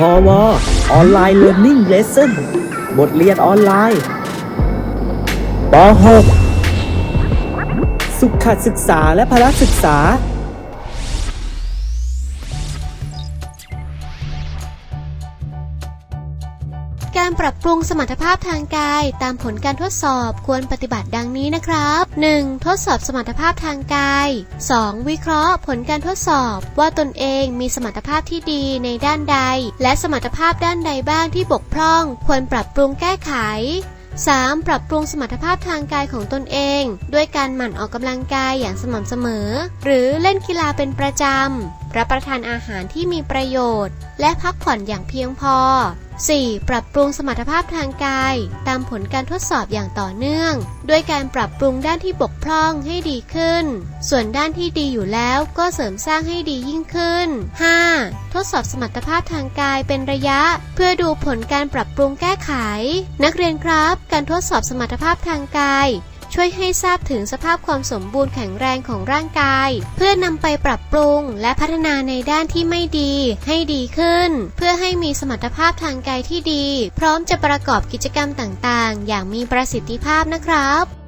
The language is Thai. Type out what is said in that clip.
พอวออนไลน์เรียน i ิ g เลส s o n บทเรียนออนไลน์ป .6 สุขศึกษาและพละศึกษา การปรับปรุงสมรรถภาพทางกาย ตามผลการทดสอบควรปฏิบัติดังนี้นะครับ 1. ทดสอบสมรรถภาพทางกาย 2. วิเคราะห์ผลการทดสอบว่าตนเองมีสมรรถภาพที่ดีในด้านใด และสมรรถภาพด้านใดบ้างที่บกพร่อง ควรปรับปรุงแก้ไข 3. ปรับปรุงสมรรถภาพทางกายของตนเอง ด้วยการหมั่นออกกำลังกายอย่างสม่ำเสมอ หรือเล่นกีฬาเป็นประจำ รับประทานอาหารที่มีประโยชน์ และพักผ่อนอย่างเพียงพอ 4. ปรับปรุงสมรรถภาพทางกาย ตามผลการทดสอบอย่างต่อเนื่อง ด้วยการปรับปรุงด้านที่บกพร่องให้ดีขึ้น ส่วนด้านที่ดีอยู่แล้วก็เสริมสร้างให้ดียิ่งขึ้น 5. ทดสอบสมรรถภาพทางกายเป็นระยะ เพื่อดูผลการปรับปรุงแก้ไข นักเรียนครับ การทดสอบสมรรถภาพทางกาย ช่วยให้ทราบถึงสภาพความสมบูรณ์แข็งแรงของร่างกาย เพื่อนำไปปรับปรุง และพัฒนาในด้านที่ไม่ดีให้ดีขึ้น เพื่อให้มีสมรรถภาพทางกายที่ดี พร้อมจะประกอบกิจกรรมต่างๆ อย่างมีประสิทธิภาพนะครับ